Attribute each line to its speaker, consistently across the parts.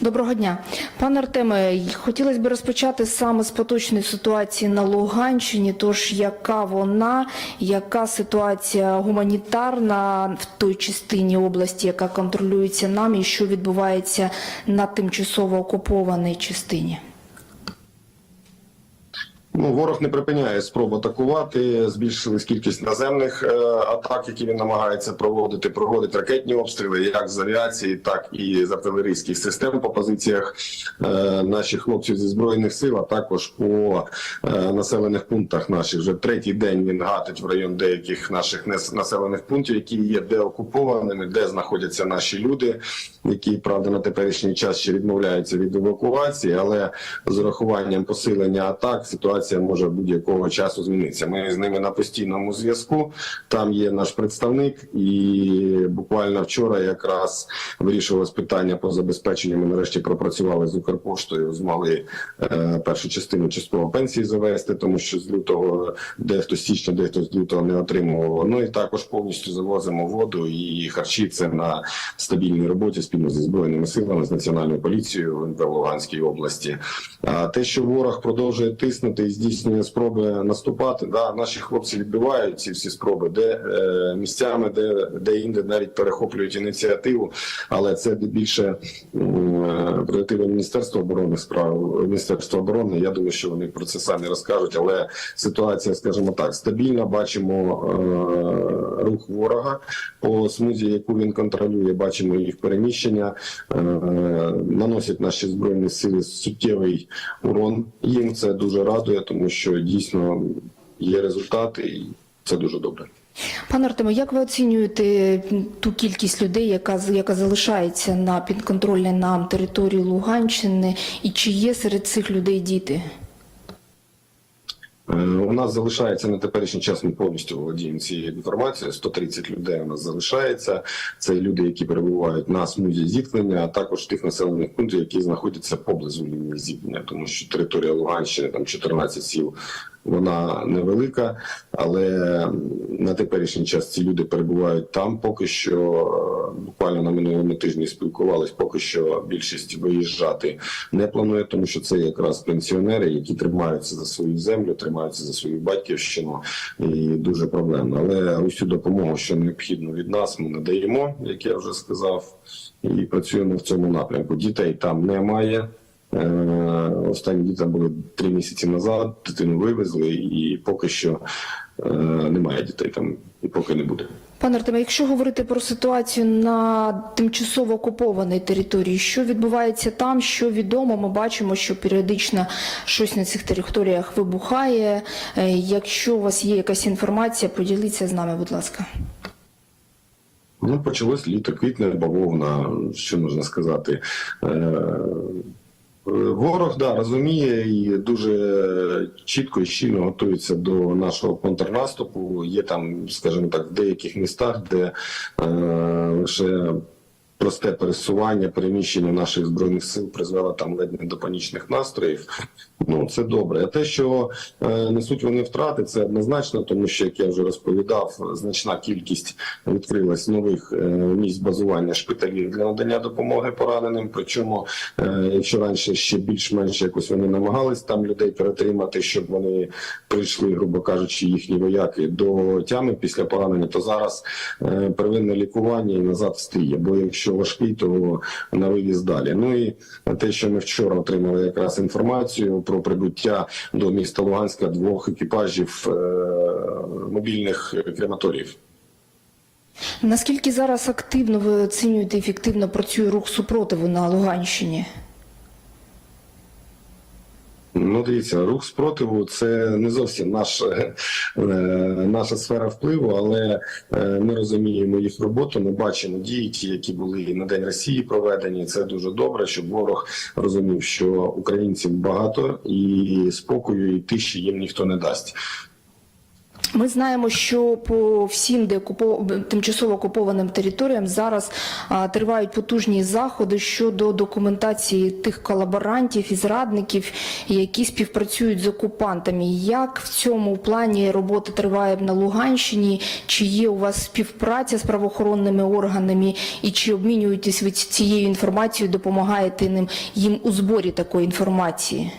Speaker 1: Доброго дня, пане Артеме. Хотілося б розпочати саме з поточної ситуації на Луганщині. Тож яка вона, яка ситуація гуманітарна в той частині області, яка контролюється нами, і що відбувається на тимчасово окупованій частині?
Speaker 2: Ну, ворог не припиняє спроб атакувати. Збільшилась кількість наземних е, атак, які він намагається проводити. Проводить ракетні обстріли, як з авіації, так і з артилерійських систем по позиціях е, наших хлопців зі збройних сил, а також по е, населених пунктах наших. Вже третій день він гатить в район деяких наших населених пунктів, які є деокупованими, де знаходяться наші люди, які правда на теперішній час ще відмовляються від евакуації, але з урахуванням посилення атак ситуація може будь-якого часу змінитися. Ми з ними на постійному зв'язку. Там є наш представник, і буквально вчора якраз вирішувалось питання по забезпеченню. Ми нарешті пропрацювали з Укрпоштою, змогли е, першу частину частково пенсії завести, тому що з лютого дехто з січня, дехто з лютого не отримував. Ну і також повністю завозимо воду і харчі. Це на стабільній роботі спільно зі збройними силами, з національною поліцією в Луганській області. А те, що ворог продовжує тиснути здійснює спроби наступати, да, наші хлопці відбивають ці всі спроби, де е, місцями, де, де інде навіть перехоплюють ініціативу, але це більше е, прерогатива Міністерства оборони справ Міністерства оборони. Я думаю, що вони про це самі розкажуть. Але ситуація, скажімо так, стабільна. Бачимо е, рух ворога по смузі, яку він контролює. Бачимо їх переміщення, е, наносять наші збройні сили суттєвий урон. Їм це дуже радує, тому що дійсно є результати, і це дуже добре.
Speaker 1: Пане Артеме, як ви оцінюєте ту кількість людей, яка яка залишається на підконтрольній нам території Луганщини, і чи є серед цих людей діти?
Speaker 2: Е, У нас залишається на теперішній час. Ми повністю володіємо цією інформацією. 130 людей у нас залишається. Це люди, які перебувають на смузі зіткнення, а також тих населених пунктів, які знаходяться поблизу лінії зіткнення, тому що територія Луганщини там 14 сіл. Вона невелика, але на теперішній час ці люди перебувають там. Поки що буквально на минулому тижні спілкувались. Поки що більшість виїжджати не планує, тому що це якраз пенсіонери, які тримаються за свою землю, тримаються за свою батьківщину, і дуже проблемно. Але усю допомогу, що необхідно від нас, ми надаємо, як я вже сказав, і працюємо в цьому напрямку. Дітей там немає. Е, Останні діти там були три місяці назад. Дитину вивезли, і поки що е, немає дітей там, і поки не буде.
Speaker 1: Пане Артеме, якщо говорити про ситуацію на тимчасово окупованій території, що відбувається там, що відомо, ми бачимо, що періодично щось на цих територіях вибухає. Е, Якщо у вас є якась інформація, поділіться з нами, будь ласка.
Speaker 2: Ну, почалось літо, квітне, бавовна, що можна сказати. Ворог да розуміє і дуже чітко і щільно готується до нашого контрнаступу. Є там, скажімо так, в деяких містах, де е, лише просте пересування, переміщення наших збройних сил призвело там ледь не до панічних настроїв. Ну це добре. А те, що е, несуть вони втрати, це однозначно, тому що як я вже розповідав, значна кількість відкрилась нових е, місць базування шпиталів для надання допомоги пораненим. Причому, е, якщо раніше ще більш-менш якось вони намагались там людей перетримати, щоб вони прийшли, грубо кажучи, їхні вояки до тями після поранення, то зараз е, первинне лікування і назад встає. Бо якщо важкий, то на вивіз далі. Ну і те, що ми вчора отримали якраз інформацію про прибуття до міста Луганська двох екіпажів е, мобільних крематорів.
Speaker 1: Наскільки зараз активно ви оцінюєте ефективно працює рух супротиву на Луганщині?
Speaker 2: Ну, дивіться, рух спротиву це не зовсім наш, е, наша сфера впливу, але е, ми розуміємо їх роботу. Ми бачимо дії, які були на День Росії проведені. Це дуже добре, щоб ворог розумів, що українців багато і спокою і тиші їм ніхто не дасть.
Speaker 1: Ми знаємо, що по всім деокупо- тимчасово окупованим територіям зараз тривають потужні заходи щодо документації тих колаборантів і зрадників, які співпрацюють з окупантами. Як в цьому плані робота триває на Луганщині? Чи є у вас співпраця з правоохоронними органами, і чи обмінюєтесь ви цією інформацією, допомагаєте ним їм у зборі такої інформації?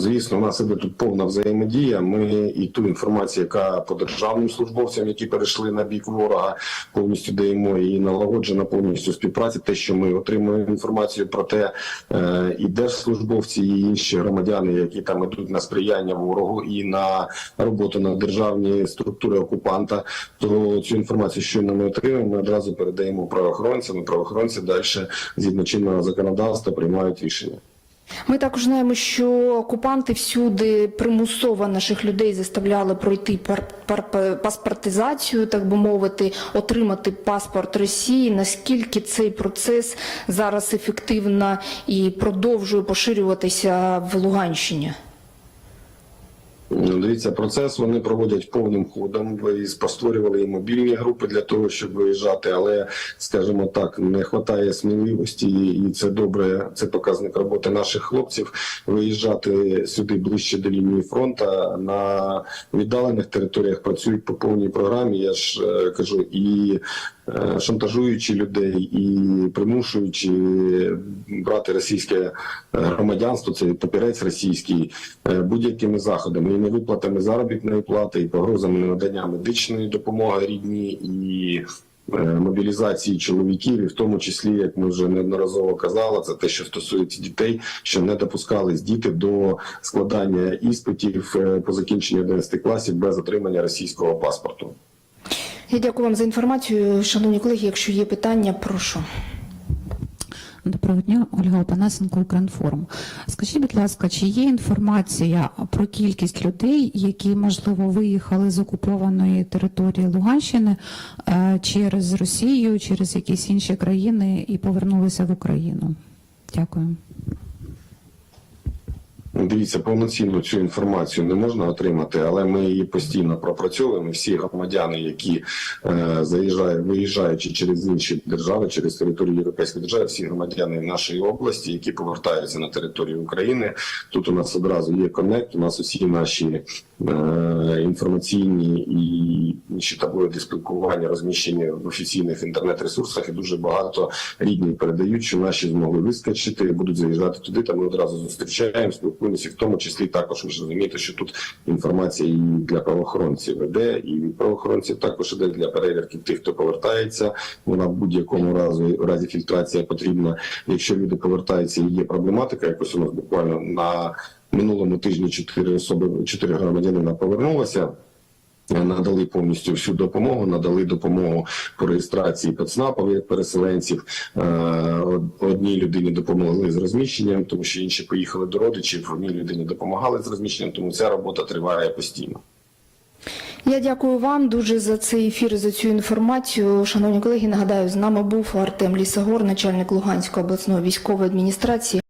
Speaker 2: Звісно, у нас іде тут повна взаємодія. Ми і ту інформацію, яка по державним службовцям, які перейшли на бік ворога, повністю даємо і налагоджена повністю співпраця. Те, що ми отримуємо інформацію про те, е, і держслужбовці, і інші громадяни, які там ідуть на сприяння ворогу і на роботу на державні структури окупанта, то цю інформацію, що ми отримаємо, ми одразу передаємо правоохоронцям. і Правоохоронці далі згідно чинного законодавства приймають рішення.
Speaker 1: Ми також знаємо, що окупанти всюди примусово наших людей заставляли пройти пар- пар- паспортизацію, так би мовити, отримати паспорт Росії. Наскільки цей процес зараз ефективно і продовжує поширюватися в Луганщині?
Speaker 2: Ну, Дивіться, процес вони проводять повним ходом. Ви створювали і мобільні групи для того, щоб виїжджати, але скажімо так, не вистачає сміливості, і це добре. Це показник роботи наших хлопців. Виїжджати сюди ближче до лінії фронту на віддалених територіях працюють по повній програмі. Я ж е, кажу, і е, шантажуючи людей, і примушуючи брати російське е, громадянство, це папірець російський, будь-якими заходами, невиплатами заробітної плати, і погрозами надання медичної допомоги рідні, і е, мобілізації чоловіків, і в тому числі, як ми вже неодноразово казали, це те, що стосується дітей, що не допускались діти до складання іспитів е, по закінченню 11 класів без отримання російського паспорту.
Speaker 1: Я дякую вам за інформацію. Шановні колеги, якщо є питання, прошу.
Speaker 3: Доброго дня, Ольга Опанасенко, Укрінформ. Скажіть, будь ласка, чи є інформація про кількість людей, які можливо виїхали з окупованої території Луганщини е, через Росію, через якісь інші країни і повернулися в Україну? Дякую.
Speaker 2: Дивіться, повноцінну цю інформацію не можна отримати, але ми її постійно пропрацьовуємо. Всі громадяни, які е, заїжджають, виїжджаючи через інші держави, через територію Європейської держави, всі громадяни нашої області, які повертаються на територію України. Тут у нас одразу є коннект. У нас усі наші е, інформаційні і інші таблоїди спілкування розміщені в офіційних інтернет-ресурсах, і дуже багато рідні передають, що наші змогли вискочити, будуть заїжджати туди. Та ми одразу зустрічаємо, спілкуємося, в тому числі також ви ж що тут інформація і для правоохоронців іде, і від правоохоронців також іде для перевірки тих, хто повертається. Вона в будь-якому разі разі фільтрація потрібна. Якщо люди повертаються і є проблематика, якось у нас буквально на минулому тижні чотири особи, чотири громадянина повернулося. Надали повністю всю допомогу, надали допомогу по реєстрації ПЦНАПів переселенців. Е, Одній людині допомогли з розміщенням, тому що інші поїхали до родичів. Одній людині допомагали з розміщенням, тому ця робота триває постійно.
Speaker 1: Я дякую вам дуже за цей ефір, за цю інформацію. Шановні колеги, нагадаю, з нами був Артем Лісагор, начальник Луганської обласної військової адміністрації.